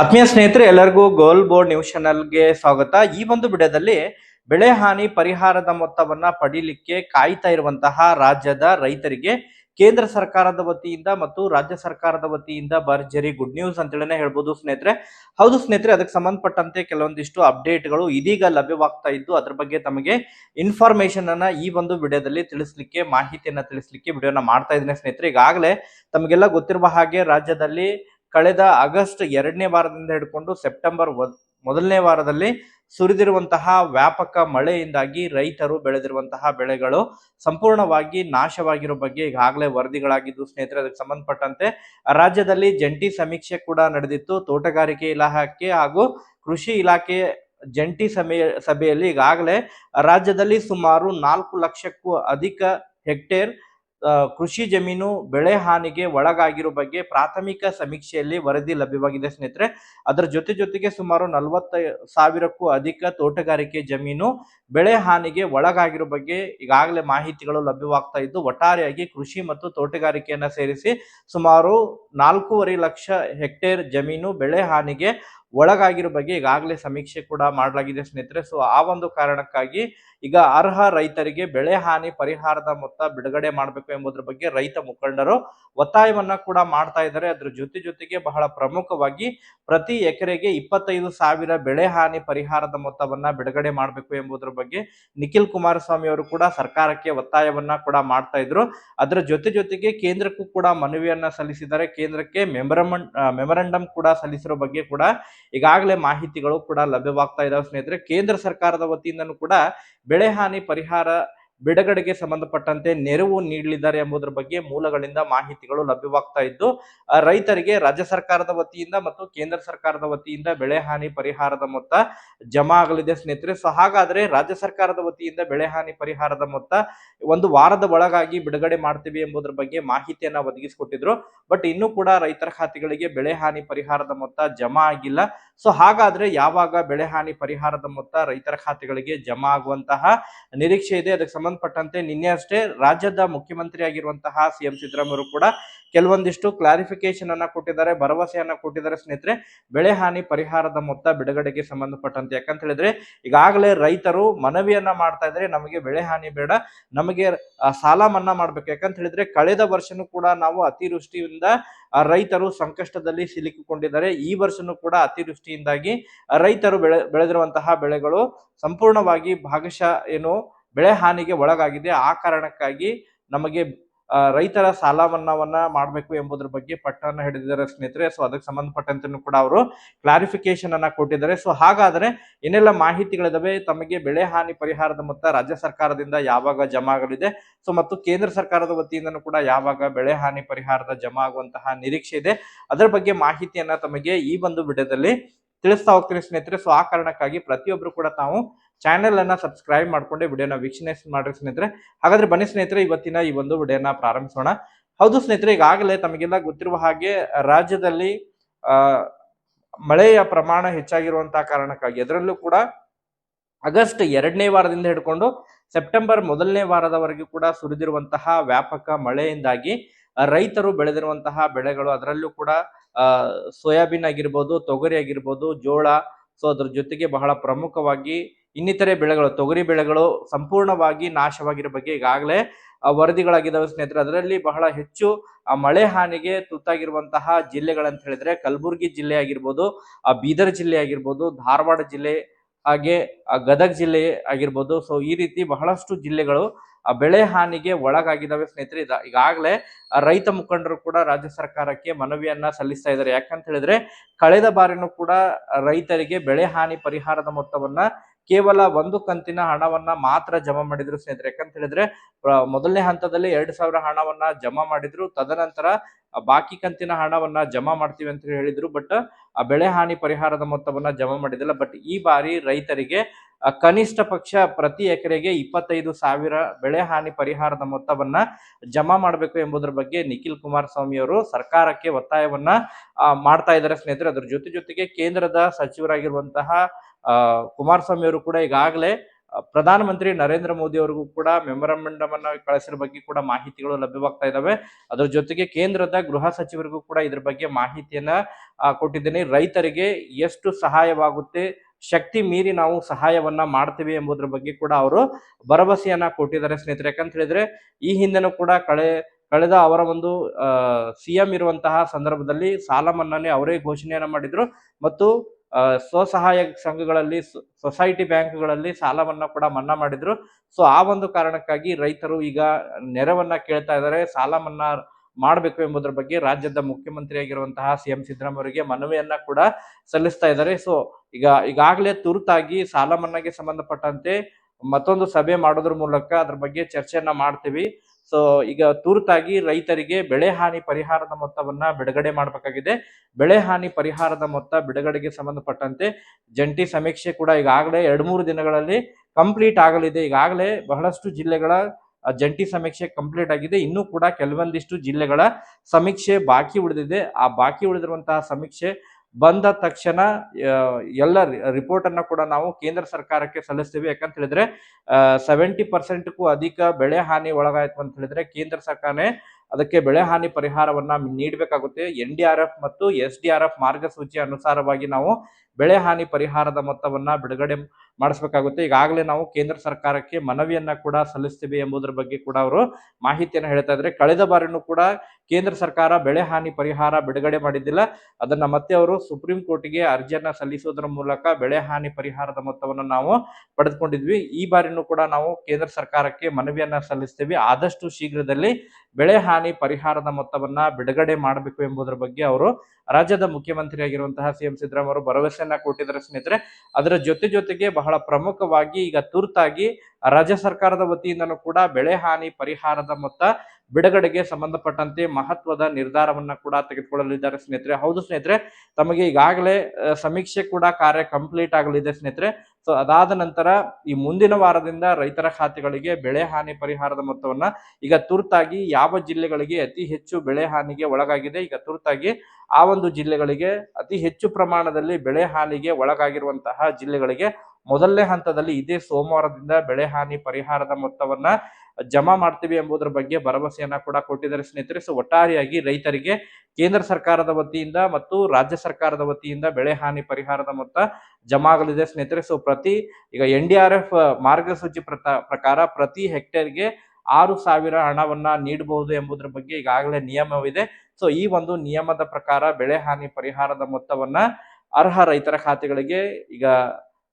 ಆತ್ಮೀಯ ಸ್ನೇಹಿತರೆ, ಎಲ್ಲರಿಗೂ ಗೋಲ್ ಬೋರ್ಡ್ ನ್ಯೂಸ್ ಚಾನಲ್ಗೆ ಸ್ವಾಗತ. ಈ ಒಂದು ವಿಡಿಯೋದಲ್ಲಿ ಬೆಳೆ ಹಾನಿ ಪರಿಹಾರದ ಮೊತ್ತವನ್ನ ಪಡೀಲಿಕ್ಕೆ ಕಾಯ್ತಾ ಇರುವಂತಹ ರಾಜ್ಯದ ರೈತರಿಗೆ ಕೇಂದ್ರ ಸರ್ಕಾರದ ವತಿಯಿಂದ ಮತ್ತು ರಾಜ್ಯ ಸರ್ಕಾರದ ವತಿಯಿಂದ ಭರ್ಜರಿ ಗುಡ್ ನ್ಯೂಸ್ ಅಂತೇಳಿ ಹೇಳ್ಬೋದು ಸ್ನೇಹಿತರೆ. ಹೌದು ಸ್ನೇಹಿತರೆ, ಅದಕ್ಕೆ ಸಂಬಂಧಪಟ್ಟಂತೆ ಕೆಲವೊಂದಿಷ್ಟು ಅಪ್ಡೇಟ್ಗಳು ಇದೀಗ ಲಭ್ಯವಾಗ್ತಾ ಇದ್ದು, ಅದ್ರ ಬಗ್ಗೆ ತಮಗೆ ಇನ್ಫಾರ್ಮೇಶನ್ ಅನ್ನ ಈ ಒಂದು ವಿಡಿಯೋದಲ್ಲಿ ತಿಳಿಸ್ಲಿಕ್ಕೆ, ಮಾಹಿತಿಯನ್ನ ತಿಳಿಸ್ಲಿಕ್ಕೆ ವಿಡಿಯೋನ ಮಾಡ್ತಾ ಇದ್ದೇನೆ ಸ್ನೇಹಿತರೆ. ಈಗಾಗಲೇ ತಮಗೆಲ್ಲ ಗೊತ್ತಿರುವ ಹಾಗೆ ರಾಜ್ಯದಲ್ಲಿ ಕಳೆದ ಆಗಸ್ಟ್ ಎರಡನೇ ವಾರದಿಂದ ಹಿಡ್ಕೊಂಡು ಸೆಪ್ಟೆಂಬರ್ ಮೊದಲನೇ ವಾರದಲ್ಲಿ ಸುರಿದಿರುವಂತಹ ವ್ಯಾಪಕ ಮಳೆಯಿಂದಾಗಿ ರೈತರು ಬೆಳೆದಿರುವಂತಹ ಬೆಳೆಗಳು ಸಂಪೂರ್ಣವಾಗಿ ನಾಶವಾಗಿರೋ ಬಗ್ಗೆ ಈಗಾಗಲೇ ವರದಿಗಳಾಗಿದ್ದು ಸ್ನೇಹಿತರೆ, ಅದಕ್ಕೆ ಸಂಬಂಧಪಟ್ಟಂತೆ ರಾಜ್ಯದಲ್ಲಿ ಜಂಟಿ ಸಮೀಕ್ಷೆ ಕೂಡ ನಡೆದಿತ್ತು. ತೋಟಗಾರಿಕೆ ಇಲಾಖೆ ಹಾಗೂ ಕೃಷಿ ಇಲಾಖೆ ಜಂಟಿ ಸಮಯ ಸಭೆಯಲ್ಲಿ ಈಗಾಗಲೇ ರಾಜ್ಯದಲ್ಲಿ ಸುಮಾರು ನಾಲ್ಕು ಲಕ್ಷಕ್ಕೂ ಅಧಿಕ ಹೆಕ್ಟೇರ್ ಕೃಷಿ ಜಮೀನು ಬೆಳೆ ಹಾನಿಗೆ ಒಳಗಾಗಿರೋ ಬಗ್ಗೆ ಪ್ರಾಥಮಿಕ ಸಮೀಕ್ಷೆಯಲ್ಲಿ ವರದಿ ಲಭ್ಯವಾಗಿದೆ ಸ್ನೇಹಿತರೆ. ಅದರ ಜೊತೆ ಜೊತೆಗೆ ಸುಮಾರು ನಲವತ್ತ ಸಾವಿರಕ್ಕೂ ಅಧಿಕ ತೋಟಗಾರಿಕೆ ಜಮೀನು ಬೆಳೆ ಹಾನಿಗೆ ಒಳಗಾಗಿರೋ ಬಗ್ಗೆ ಈಗಾಗಲೇ ಮಾಹಿತಿಗಳು ಲಭ್ಯವಾಗ್ತಾ ಇದ್ದು, ಒಟ್ಟಾರೆಯಾಗಿ ಕೃಷಿ ಮತ್ತು ತೋಟಗಾರಿಕೆಯನ್ನ ಸೇರಿಸಿ ಸುಮಾರು ನಾಲ್ಕೂವರೆ ಲಕ್ಷ ಹೆಕ್ಟೇರ್ ಜಮೀನು ಬೆಳೆ ಹಾನಿಗೆ ಒಳಗಾಗಿರೋ ಬಗ್ಗೆ ಈಗಾಗಲೇ ಸಮೀಕ್ಷೆ ಕೂಡ ಮಾಡಲಾಗಿದೆ ಸ್ನೇಹಿತರೆ. ಸೊ ಆ ಒಂದು ಕಾರಣಕ್ಕಾಗಿ ಈಗ ಅರ್ಹ ರೈತರಿಗೆ ಬೆಳೆ ಹಾನಿ ಪರಿಹಾರದ ಮೊತ್ತ ಬಿಡುಗಡೆ ಮಾಡಬೇಕು ಎಂಬುದರ ಬಗ್ಗೆ ರೈತ ಮುಖಂಡರು ಒತ್ತಾಯವನ್ನ ಕೂಡ ಮಾಡ್ತಾ ಇದ್ದಾರೆ. ಅದ್ರ ಜೊತೆ ಜೊತೆಗೆ ಬಹಳ ಪ್ರಮುಖವಾಗಿ ಪ್ರತಿ ಎಕರೆಗೆ ಇಪ್ಪತ್ತೈದು ಸಾವಿರ ಬೆಳೆ ಹಾನಿ ಪರಿಹಾರದ ಮೊತ್ತವನ್ನ ಬಿಡುಗಡೆ ಮಾಡಬೇಕು ಎಂಬುದರ ಬಗ್ಗೆ ನಿಖಿಲ್ ಕುಮಾರಸ್ವಾಮಿ ಅವರು ಕೂಡ ಸರ್ಕಾರಕ್ಕೆ ಒತ್ತಾಯವನ್ನ ಕೂಡ ಮಾಡ್ತಾ ಇದ್ರು. ಅದರ ಜೊತೆ ಜೊತೆಗೆ ಕೇಂದ್ರಕ್ಕೂ ಕೂಡ ಮನವಿಯನ್ನ ಸಲ್ಲಿಸಿದ್ದಾರೆ. ಕೇಂದ್ರಕ್ಕೆ ಮೆಮರಮನ್ ಮೆಮರಂಡಮ್ ಕೂಡ ಸಲ್ಲಿಸಿರೋ ಬಗ್ಗೆ ಕೂಡ ಈಗಾಗಲೇ ಮಾಹಿತಿಗಳು ಕೂಡ ಲಭ್ಯವಾಗ್ತಾ ಇದಾವೆ ಸ್ನೇಹಿತರೆ. ಕೇಂದ್ರ ಸರ್ಕಾರದ ವತಿಯಿಂದನೂ ಕೂಡ ಬೆಳೆ ಹಾನಿ ಪರಿಹಾರ ಬಿಡುಗಡೆಗೆ ಸಂಬಂಧಪಟ್ಟಂತೆ ನೆರವು ನೀಡಲಿದ್ದಾರೆ ಎಂಬುದರ ಬಗ್ಗೆ ಮೂಲಗಳಿಂದ ಮಾಹಿತಿಗಳು ಲಭ್ಯವಾಗ್ತಾ ಇದ್ದು ರೈತರಿಗೆ ರಾಜ್ಯ ಸರ್ಕಾರದ ವತಿಯಿಂದ ಮತ್ತು ಕೇಂದ್ರ ಸರ್ಕಾರದ ವತಿಯಿಂದ ಬೆಳೆ ಹಾನಿ ಪರಿಹಾರದ ಮೊತ್ತ ಜಮಾ ಆಗಲಿದೆ ಸ್ನೇಹಿತರೆ. ಸೊ, ಹಾಗಾದ್ರೆ ರಾಜ್ಯ ಸರ್ಕಾರದ ವತಿಯಿಂದ ಬೆಳೆ ಹಾನಿ ಪರಿಹಾರದ ಮೊತ್ತ ಒಂದು ವಾರದ ಒಳಗಾಗಿ ಬಿಡುಗಡೆ ಮಾಡ್ತೀವಿ ಎಂಬುದರ ಬಗ್ಗೆ ಮಾಹಿತಿಯನ್ನ ಒದಗಿಸಿಕೊಟ್ಟಿದ್ರು. ಬಟ್ ಇನ್ನೂ ಕೂಡ ರೈತರ ಖಾತೆಗಳಿಗೆ ಬೆಳೆ ಹಾನಿ ಪರಿಹಾರದ ಮೊತ್ತ ಜಮಾ ಆಗಿಲ್ಲ. ಸೊ, ಹಾಗಾದ್ರೆ ಯಾವಾಗ ಬೆಳೆ ಹಾನಿ ಪರಿಹಾರದ ಮೊತ್ತ ರೈತರ ಖಾತೆಗಳಿಗೆ ಜಮಾ ಆಗುವಂತಹ ನಿರೀಕ್ಷೆ ಇದೆ? ಅದಕ್ಕೆ ಸಂಬಂಧಪಟ್ಟಂತೆ ನಿನ್ನೆ ಅಷ್ಟೇ ರಾಜ್ಯದ ಮುಖ್ಯಮಂತ್ರಿ ಆಗಿರುವಂತಹ ಸಿಎಂ ಸಿದ್ದರಾಮಯ್ಯ ಕೂಡ ಕೆಲವೊಂದಿಷ್ಟು ಕ್ಲಾರಿಫಿಕೇಶನ್ ಅನ್ನ ಕೊಟ್ಟಿದ್ದಾರೆ, ಭರವಸೆಯನ್ನ ಕೊಟ್ಟಿದ್ದಾರೆ ಸ್ನೇಹಿತರೆ. ಬೆಳೆ ಹಾನಿ ಪರಿಹಾರದ ಮೊತ್ತ ಬಿಡುಗಡೆಗೆ ಸಂಬಂಧಪಟ್ಟಂತೆ. ಯಾಕಂತ ಹೇಳಿದ್ರೆ, ಈಗಾಗಲೇ ರೈತರು ಮನವಿಯನ್ನ ಮಾಡ್ತಾ ಇದ್ರೆ ನಮಗೆ ಬೆಳೆ ಹಾನಿ ಬೇಡ, ನಮಗೆ ಸಾಲ ಮನ್ನಾ ಮಾಡ್ಬೇಕು. ಯಾಕಂತ ಹೇಳಿದ್ರೆ, ಕಳೆದ ವರ್ಷನೂ ಕೂಡ ನಾವು ಅತಿವೃಷ್ಟಿಯಿಂದ ರೈತರು ಸಂಕಷ್ಟದಲ್ಲಿ ಸಿಲುಕಿಕೊಂಡಿದ್ದಾರೆ. ಈ ವರ್ಷನೂ ಕೂಡ ಅತಿವೃಷ್ಟಿಯಿಂದಾಗಿ ರೈತರು ಬೆಳೆ, ಬೆಳೆದಿರುವಂತಹ ಬೆಳೆಗಳು ಸಂಪೂರ್ಣವಾಗಿ ಭಾಗಶಃ ಏನು ಬೆಳೆ ಹಾನಿಗೆ ಒಳಗಾಗಿದೆ. ಆ ಕಾರಣಕ್ಕಾಗಿ ನಮಗೆ ರೈತರ ಸಾಲ ಮನ್ನಾವನ್ನ ಮಾಡಬೇಕು ಎಂಬುದರ ಬಗ್ಗೆ ಪಟ್ಟನ್ನು ಹಿಡಿದಿದ್ದಾರೆ ಸ್ನೇಹಿತರೆ. ಸೊ ಅದಕ್ಕೆ ಸಂಬಂಧಪಟ್ಟಂತೆ ಕೂಡ ಅವರು ಕ್ಲಾರಿಫಿಕೇಶನ್ ಅನ್ನ ಕೊಟ್ಟಿದ್ದಾರೆ. ಸೊ ಹಾಗಾದ್ರೆ ಏನೆಲ್ಲ ಮಾಹಿತಿಗಳಿದಾವೆ. ತಮಗೆ ಬೆಳೆ ಹಾನಿ ಪರಿಹಾರದ ಮೊತ್ತ ರಾಜ್ಯ ಸರ್ಕಾರದಿಂದ ಯಾವಾಗ ಜಮಾ ಆಗಲಿದೆ? ಸೊ ಮತ್ತು ಕೇಂದ್ರ ಸರ್ಕಾರದ ವತಿಯಿಂದನೂ ಕೂಡ ಯಾವಾಗ ಬೆಳೆ ಹಾನಿ ಪರಿಹಾರದ ಜಮಾ ಆಗುವಂತಹ ನಿರೀಕ್ಷೆ ಇದೆ? ಅದರ ಬಗ್ಗೆ ಮಾಹಿತಿಯನ್ನ ತಮಗೆ ಈ ಒಂದು ವಿಡಿಯೋದಲ್ಲಿ ತಿಳಿಸ್ತಾ ಹೋಗ್ತೀನಿ ಸ್ನೇಹಿತರೆ. ಸೊ ಆ ಕಾರಣಕ್ಕಾಗಿ ಪ್ರತಿಯೊಬ್ರು ಕೂಡ ತಾವು ಚಾನೆಲ್ ಅನ್ನ ಸಬ್ಸ್ಕ್ರೈಬ್ ಮಾಡ್ಕೊಂಡು ವಿಡಿಯೋನ ವೀಕ್ಷಣೆ ಮಾಡ್ರಿ ಸ್ನೇಹಿತರೆ. ಹಾಗಾದ್ರೆ ಬನ್ನಿ ಸ್ನೇಹಿತರೆ, ಇವತ್ತಿನ ಈ ಒಂದು ವಿಡಿಯೋನ ಪ್ರಾರಂಭಿಸೋಣ. ಹೌದು ಸ್ನೇಹಿತರೆ, ಈಗಾಗಲೇ ತಮಗೆಲ್ಲ ಗೊತ್ತಿರುವ ಹಾಗೆ ರಾಜ್ಯದಲ್ಲಿ ಮಳೆಯ ಪ್ರಮಾಣ ಹೆಚ್ಚಾಗಿರುವಂತಹ ಕಾರಣಕ್ಕಾಗಿ. ಅದರಲ್ಲೂ ಕೂಡ ಆಗಸ್ಟ್ ಎರಡನೇ ವಾರದಿಂದ ಹಿಡ್ಕೊಂಡು ಸೆಪ್ಟೆಂಬರ್ ಮೊದಲನೇ ವಾರದವರೆಗೂ ಕೂಡ ಸುರಿದಿರುವಂತಹ ವ್ಯಾಪಕ ಮಳೆಯಿಂದಾಗಿ ರೈತರು ಬೆಳೆದಿರುವಂತಹ ಬೆಳೆಗಳು ಅದರಲ್ಲೂ ಕೂಡ ಸೋಯಾಬೀನ್ ಆಗಿರ್ಬೋದು, ತೊಗರಿ ಆಗಿರ್ಬೋದು, ಜೋಳ. ಸೊ ಅದ್ರ ಜೊತೆಗೆ ಬಹಳ ಪ್ರಮುಖವಾಗಿ ಇನ್ನಿತರೆ ಬೆಳೆಗಳು, ತೊಗರಿ ಬೆಳೆಗಳು ಸಂಪೂರ್ಣವಾಗಿ ನಾಶವಾಗಿರೋ ಬಗ್ಗೆ ಈಗಾಗಲೇ ವರದಿಗಳಾಗಿದ್ದಾವೆ ಸ್ನೇಹಿತರೆ. ಅದರಲ್ಲಿ ಬಹಳ ಹೆಚ್ಚು ಮಳೆ ಹಾನಿಗೆ ತುತ್ತಾಗಿರುವಂತಹ ಜಿಲ್ಲೆಗಳಂತ ಹೇಳಿದ್ರೆ ಕಲಬುರಗಿ ಜಿಲ್ಲೆ ಆಗಿರ್ಬೋದು ಬೀದರ್ ಜಿಲ್ಲೆ ಆಗಿರ್ಬೋದು, ಧಾರವಾಡ ಜಿಲ್ಲೆ, ಹಾಗೆ ಗದಗ ಜಿಲ್ಲೆ ಆಗಿರ್ಬೋದು. ಸೊ, ಈ ರೀತಿ ಬಹಳಷ್ಟು ಜಿಲ್ಲೆಗಳು ಬೆಳೆ ಹಾನಿಗೆ ಒಳಗಾಗಿದ್ದಾವೆ ಸ್ನೇಹಿತರೆ. ಈಗಾಗಲೇ ರೈತ ಮುಖಂಡರು ಕೂಡ ರಾಜ್ಯ ಸರ್ಕಾರಕ್ಕೆ ಮನವಿಯನ್ನ ಸಲ್ಲಿಸ್ತಾ ಇದ್ದಾರೆ. ಯಾಕಂತ ಹೇಳಿದ್ರೆ, ಕಳೆದ ಬಾರಿನೂ ಕೂಡ ರೈತರಿಗೆ ಬೆಳೆ ಹಾನಿ ಪರಿಹಾರದ ಮೊತ್ತವನ್ನ ಕೇವಲ ಒಂದು ಕಂತಿನ ಹಣವನ್ನ ಮಾತ್ರ ಜಮಾ ಮಾಡಿದ್ರು ಸ್ನೇಹಿತರೆ. ಯಾಕಂತ ಹೇಳಿದ್ರೆ ಮೊದಲನೇ ಹಂತದಲ್ಲಿ ಎರಡ್ ಸಾವಿರ ಹಣವನ್ನ ಜಮಾ ಮಾಡಿದ್ರು. ತದನಂತರ ಬಾಕಿ ಕಂತಿನ ಹಣವನ್ನ ಜಮಾ ಮಾಡ್ತೀವಿ ಅಂತ ಹೇಳಿದ್ರು. ಬಟ್ ಆ ಬೆಳೆ ಹಾನಿ ಪರಿಹಾರದ ಮೊತ್ತವನ್ನ ಜಮಾ ಮಾಡಿದಿಲ್ಲ ಬಟ್ ಈ ಬಾರಿ ರೈತರಿಗೆ ಕನಿಷ್ಠ ಪಕ್ಷ ಪ್ರತಿ ಎಕರೆಗೆ ಇಪ್ಪತ್ತೈದು ಸಾವಿರ ಬೆಳೆ ಹಾನಿ ಪರಿಹಾರದ ಮೊತ್ತವನ್ನ ಜಮಾ ಮಾಡಬೇಕು ಎಂಬುದರ ಬಗ್ಗೆ ನಿಖಿಲ್ ಕುಮಾರಸ್ವಾಮಿ ಅವರು ಸರ್ಕಾರಕ್ಕೆ ಒತ್ತಾಯವನ್ನ ಮಾಡ್ತಾ ಇದ್ದಾರೆ ಸ್ನೇಹಿತರೆ. ಅದ್ರ ಜೊತೆ ಜೊತೆಗೆ ಕೇಂದ್ರದ ಸಚಿವರಾಗಿರುವಂತಹ ಕುಮಾರಸ್ವಾಮಿ ಅವರು ಕೂಡ ಈಗಾಗಲೇ ಪ್ರಧಾನಮಂತ್ರಿ ನರೇಂದ್ರ ಮೋದಿ ಅವರಿಗೂ ಕೂಡ ಮೆಮೊರಂಡಮ್ ಅನ್ನ ಕಳಿಸಿರೋ ಬಗ್ಗೆ ಕೂಡ ಮಾಹಿತಿಗಳು ಲಭ್ಯವಾಗ್ತಾ ಇದಾವೆ. ಅದ್ರ ಜೊತೆಗೆ ಕೇಂದ್ರದ ಗೃಹ ಸಚಿವರಿಗೂ ಕೂಡ ಇದ್ರ ಬಗ್ಗೆ ಮಾಹಿತಿಯನ್ನ ಕೊಟ್ಟಿದ್ದೀನಿ. ರೈತರಿಗೆ ಎಷ್ಟು ಸಹಾಯವಾಗುತ್ತೆ ಶಕ್ತಿ ಮೀರಿ ನಾವು ಸಹಾಯವನ್ನ ಮಾಡ್ತೀವಿ ಎಂಬುದ್ರ ಬಗ್ಗೆ ಕೂಡ ಅವರು ಭರವಸೆಯನ್ನ ಕೊಟ್ಟಿದ್ದಾರೆ ಸ್ನೇಹಿತರೆ. ಯಾಕಂತ ಹೇಳಿದ್ರೆ, ಈ ಹಿಂದೆನೂ ಕೂಡ ಕಳೆ, ಕಳೆದ ಅವರ ಒಂದು ಸಿಎಂ ಇರುವಂತಹ ಸಂದರ್ಭದಲ್ಲಿ ಸಾಲ ಮನ್ನಾನೇ ಅವರೇ ಘೋಷಣೆಯನ್ನ ಮಾಡಿದ್ರು. ಮತ್ತು ಸ್ವಸಹಾಯ ಸಂಘಗಳಲ್ಲಿ ಸೊಸೈಟಿ ಬ್ಯಾಂಕ್ಗಳಲ್ಲಿ ಸಾಲವನ್ನ ಕೂಡ ಮನ್ನಾ ಮಾಡಿದ್ರು. ಸೊ, ಆ ಒಂದು ಕಾರಣಕ್ಕಾಗಿ ರೈತರು ಈಗ ನೆರವನ್ನ ಕೇಳ್ತಾ ಇದ್ದಾರೆ. ಸಾಲ ಮನ್ನಾ ಮಾಡಬೇಕು ಎಂಬುದರ ಬಗ್ಗೆ ರಾಜ್ಯದ ಮುಖ್ಯಮಂತ್ರಿಯಾಗಿರುವಂತಹ ಸಿ ಎಂ ಸಿದ್ದರಾಮಯ್ಯ ಅವರಿಗೆ ಮನವಿಯನ್ನ ಕೂಡ ಸಲ್ಲಿಸ್ತಾ ಇದ್ದಾರೆ. ಸೊ ಈಗ, ಈಗಾಗಲೇ ತುರ್ತಾಗಿ ಸಾಲ ಮನ್ನಾಗೆ ಸಂಬಂಧಪಟ್ಟಂತೆ ಮತ್ತೊಂದು ಸಭೆ ಮಾಡೋದ್ರ ಮೂಲಕ ಅದ್ರ ಬಗ್ಗೆ ಚರ್ಚೆಯನ್ನ ಮಾಡ್ತೀವಿ. ಸೊ ಈಗ ತುರ್ತಾಗಿ ರೈತರಿಗೆ ಬೆಳೆ ಹಾನಿ ಪರಿಹಾರದ ಮೊತ್ತವನ್ನ ಬಿಡುಗಡೆ ಮಾಡಬೇಕಾಗಿದೆ. ಬೆಳೆ ಹಾನಿ ಪರಿಹಾರದ ಮೊತ್ತ ಬಿಡುಗಡೆಗೆ ಸಂಬಂಧಪಟ್ಟಂತೆ ಜಂಟಿ ಸಮೀಕ್ಷೆ ಕೂಡ ಈಗಾಗಲೇ ಎರಡು ಮೂರು ದಿನಗಳಲ್ಲಿ ಕಂಪ್ಲೀಟ್ ಆಗಲಿದೆ. ಈಗಾಗಲೇ ಬಹಳಷ್ಟು ಜಿಲ್ಲೆಗಳ ಜಂಟಿ ಸಮೀಕ್ಷೆ ಕಂಪ್ಲೀಟ್ ಆಗಿದೆ. ಇನ್ನೂ ಕೂಡ ಕೆಲವೊಂದಿಷ್ಟು ಜಿಲ್ಲೆಗಳ ಸಮೀಕ್ಷೆ ಬಾಕಿ ಉಳಿದಿದೆ. ಆ ಬಾಕಿ ಉಳಿದಿರುವಂತಹ ಸಮೀಕ್ಷೆ ಬಂದ ತಕ್ಷಣ ಎಲ್ಲ ರಿಪೋರ್ಟ್ ಅನ್ನ ಕೂಡ ನಾವು ಕೇಂದ್ರ ಸರ್ಕಾರಕ್ಕೆ ಸಲ್ಲಿಸ್ತೀವಿ. ಯಾಕಂತ ಹೇಳಿದ್ರೆ ಸೆವೆಂಟಿ ಪರ್ಸೆಂಟ್ಗೂ ಅಧಿಕ ಬೆಳೆ ಹಾನಿ ಒಳಗಾಯ್ತು ಅಂತ ಹೇಳಿದ್ರೆ, ಕೇಂದ್ರ ಸರ್ಕಾರನೇ ಅದಕ್ಕೆ ಬೆಳೆ ಹಾನಿ ಪರಿಹಾರವನ್ನ ನೀಡಬೇಕಾಗುತ್ತೆ. ಎನ್ ಡಿ ಆರ್ ಎಫ್ ಮತ್ತು ಎಸ್ ಡಿ ಆರ್ ಎಫ್ ಮಾರ್ಗಸೂಚಿ ಅನುಸಾರವಾಗಿ ನಾವು ಬೆಳೆ ಹಾನಿ ಪರಿಹಾರದ ಮೊತ್ತವನ್ನ ಬಿಡುಗಡೆ ಮಾಡಿಸ್ಬೇಕಾಗುತ್ತೆ. ಈಗಾಗಲೇ ನಾವು ಕೇಂದ್ರ ಸರ್ಕಾರಕ್ಕೆ ಮನವಿಯನ್ನ ಕೂಡ ಸಲ್ಲಿಸ್ತೀವಿ ಎಂಬುದರ ಬಗ್ಗೆ ಕೂಡ ಅವರು ಮಾಹಿತಿಯನ್ನು ಹೇಳ್ತಾ ಇದ್ರೆ ಕಳೆದ ಬಾರಿನೂ ಕೂಡ ಕೇಂದ್ರ ಸರ್ಕಾರ ಬೆಳೆ ಹಾನಿ ಪರಿಹಾರ ಬಿಡುಗಡೆ ಮಾಡಿದ್ದಿಲ್ಲ. ಅದನ್ನ ಮತ್ತೆ ಅವರು ಸುಪ್ರೀಂ ಕೋರ್ಟ್ಗೆ ಅರ್ಜಿಯನ್ನ ಸಲ್ಲಿಸುವುದರ ಮೂಲಕ ಬೆಳೆ ಹಾನಿ ಪರಿಹಾರದ ಮೊತ್ತವನ್ನು ನಾವು ಪಡೆದುಕೊಂಡಿದ್ವಿ. ಈ ಬಾರಿನೂ ಕೂಡ ನಾವು ಕೇಂದ್ರ ಸರ್ಕಾರಕ್ಕೆ ಮನವಿಯನ್ನ ಸಲ್ಲಿಸ್ತೇವೆ. ಆದಷ್ಟು ಶೀಘ್ರದಲ್ಲಿ ಬೆಳೆ ಹಾನಿ ಪರಿಹಾರದ ಮೊತ್ತವನ್ನ ಬಿಡುಗಡೆ ಮಾಡಬೇಕು ಎಂಬುದರ ಬಗ್ಗೆ ಅವರು ರಾಜ್ಯದ ಮುಖ್ಯಮಂತ್ರಿಯಾಗಿರುವಂತಹ ಸಿ ಎಂ ಸಿದ್ದರಾಮಯ್ಯ ಅವರು ಭರವಸೆಯನ್ನ ಕೊಟ್ಟಿದ್ದಾರೆ ಸ್ನೇಹಿತರೆ. ಅದರ ಜೊತೆ ಜೊತೆಗೆ ಬಹಳ ಪ್ರಮುಖವಾಗಿ ಈಗ ತುರ್ತಾಗಿ ರಾಜ್ಯ ಸರ್ಕಾರದ ವತಿಯಿಂದನೂ ಕೂಡ ಬೆಳೆ ಹಾನಿ ಪರಿಹಾರದ ಮೊತ್ತ ಬಿಡುಗಡೆಗೆ ಸಂಬಂಧಪಟ್ಟಂತೆ ಮಹತ್ವದ ನಿರ್ಧಾರವನ್ನ ಕೂಡ ತೆಗೆದುಕೊಳ್ಳಲಿದ್ದಾರೆ ಸ್ನೇಹಿತರೆ. ಹೌದು ಸ್ನೇಹಿತರೆ, ತಮಗೆ ಈಗಾಗಲೇ ಸಮೀಕ್ಷೆ ಕೂಡ ಕಾರ್ಯ ಕಂಪ್ಲೀಟ್ ಆಗಲಿದೆ ಸ್ನೇಹಿತರೆ. ಸೊ, ಅದಾದ ನಂತರ ಈ ಮುಂದಿನ ವಾರದಿಂದ ರೈತರ ಖಾತೆಗಳಿಗೆ ಬೆಳೆ ಹಾನಿ ಪರಿಹಾರದ ಮೊತ್ತವನ್ನ ಈಗ ತುರ್ತಾಗಿ ಯಾವ ಜಿಲ್ಲೆಗಳಿಗೆ ಅತಿ ಹೆಚ್ಚು ಬೆಳೆ ಹಾನಿಗೆ ಒಳಗಾಗಿದೆ, ಈಗ ತುರ್ತಾಗಿ ಆ ಒಂದು ಜಿಲ್ಲೆಗಳಿಗೆ ಅತಿ ಹೆಚ್ಚು ಪ್ರಮಾಣದಲ್ಲಿ ಬೆಳೆ ಹಾನಿಗೆ ಒಳಗಾಗಿರುವಂತಹ ಜಿಲ್ಲೆಗಳಿಗೆ ಮೊದಲನೇ ಹಂತದಲ್ಲಿ ಇದೇ ಸೋಮವಾರದಿಂದ ಬೆಳೆ ಹಾನಿ ಪರಿಹಾರದ ಮೊತ್ತವನ್ನ ಜಮಾ ಮಾಡ್ತೀವಿ ಎಂಬುದರ ಬಗ್ಗೆ ಭರವಸೆಯನ್ನ ಕೂಡ ಕೊಟ್ಟಿದ್ದಾರೆ. ಸ್ನೇಹಿತರೆ ಸೊ ಒಟ್ಟಾರೆಯಾಗಿ ರೈತರಿಗೆ ಕೇಂದ್ರ ಸರ್ಕಾರದ ವತಿಯಿಂದ ಮತ್ತು ರಾಜ್ಯ ಸರ್ಕಾರದ ವತಿಯಿಂದ ಬೆಳೆ ಹಾನಿ ಪರಿಹಾರದ ಮೊತ್ತ ಜಮಾ ಆಗಲಿದೆ ಸ್ನೇಹಿತರೆ ಸೊ ಪ್ರತಿ ಈಗ ಎನ್ ಡಿ ಆರ್ ಎಫ್ ಮಾರ್ಗಸೂಚಿ ಪ್ರಕಾರ ಪ್ರತಿ ಹೆಕ್ಟೇರ್ಗೆ ಆರು ಸಾವಿರ ಹಣವನ್ನ ನೀಡಬಹುದು ಎಂಬುದರ ಬಗ್ಗೆ ಈಗಾಗಲೇ ನಿಯಮವಿದೆ. ಸೊ ಈ ಒಂದು ನಿಯಮದ ಪ್ರಕಾರ ಬೆಳೆ ಹಾನಿ ಪರಿಹಾರದ ಮೊತ್ತವನ್ನ ಅರ್ಹ ರೈತರ ಖಾತೆಗಳಿಗೆ ಈಗ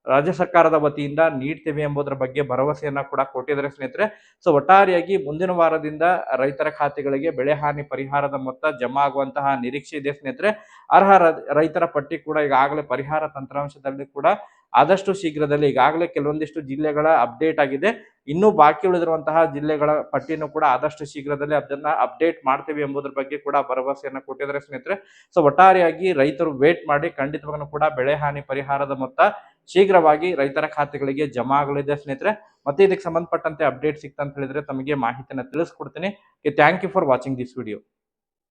ರಾಜ್ಯ ಸರ್ಕಾರದ ವತಿಯಿಂದ ನೀಡ್ತೇವೆ ಎಂಬುದರ ಬಗ್ಗೆ ಭರವಸೆಯನ್ನ ಕೂಡ ಕೊಟ್ಟಿದ್ದಾರೆ ಸ್ನೇಹಿತರೆ. ಸೊ ಒಟ್ಟಾರೆಯಾಗಿ ಮುಂದಿನ ವಾರದಿಂದ ರೈತರ ಖಾತೆಗಳಿಗೆ ಬೆಳೆ ಹಾನಿ ಪರಿಹಾರದ ಮೊತ್ತ ಜಮಾ ಆಗುವಂತಹ ನಿರೀಕ್ಷೆ ಇದೆ ಸ್ನೇಹಿತರೆ. ಅರ್ಹ ರೈತರ ಪಟ್ಟಿ ಕೂಡ ಈಗಾಗಲೇ ಪರಿಹಾರ ತಂತ್ರಾಂಶದಲ್ಲಿ ಕೂಡ ಆದಷ್ಟು ಶೀಘ್ರದಲ್ಲಿ ಈಗಾಗಲೇ ಕೆಲವೊಂದಿಷ್ಟು ಜಿಲ್ಲೆಗಳ ಅಪ್ಡೇಟ್ ಆಗಿದೆ. ಇನ್ನೂ ಬಾಕಿ ಉಳಿದಿರುವಂತಹ ಜಿಲ್ಲೆಗಳ ಪಟ್ಟಿಯನ್ನು ಕೂಡ ಆದಷ್ಟು ಶೀಘ್ರದಲ್ಲಿ ಅದನ್ನ ಅಪ್ಡೇಟ್ ಮಾಡ್ತೀವಿ ಎಂಬುದರ ಬಗ್ಗೆ ಕೂಡ ಭರವಸೆಯನ್ನು ಕೊಟ್ಟಿದ್ದಾರೆ ಸ್ನೇಹಿತರೆ. ಸೊ ಒಟ್ಟಾರೆಯಾಗಿ ರೈತರು ವೇಟ್ ಮಾಡಿ ಖಂಡಿತವಾಗ್ಲೂ ಕೂಡ ಬೆಳೆ ಹಾನಿ ಪರಿಹಾರದ ಮೊತ್ತ ಶೀಘ್ರವಾಗಿ ರೈತರ ಖಾತೆಗಳಿಗೆ ಜಮಾ ಆಗಲಿದೆ ಸ್ನೇಹಿತರೆ. ಮತ್ತೆ ಇದಕ್ಕೆ ಸಂಬಂಧಪಟ್ಟಂತೆ ಅಪ್ಡೇಟ್ ಸಿಕ್ತಂತ ಹೇಳಿದ್ರೆ ತಮಗೆ ಮಾಹಿತಿಯನ್ನು ತಿಳಿಸ್ಕೊಡ್ತೀನಿ. Thank you for watching this video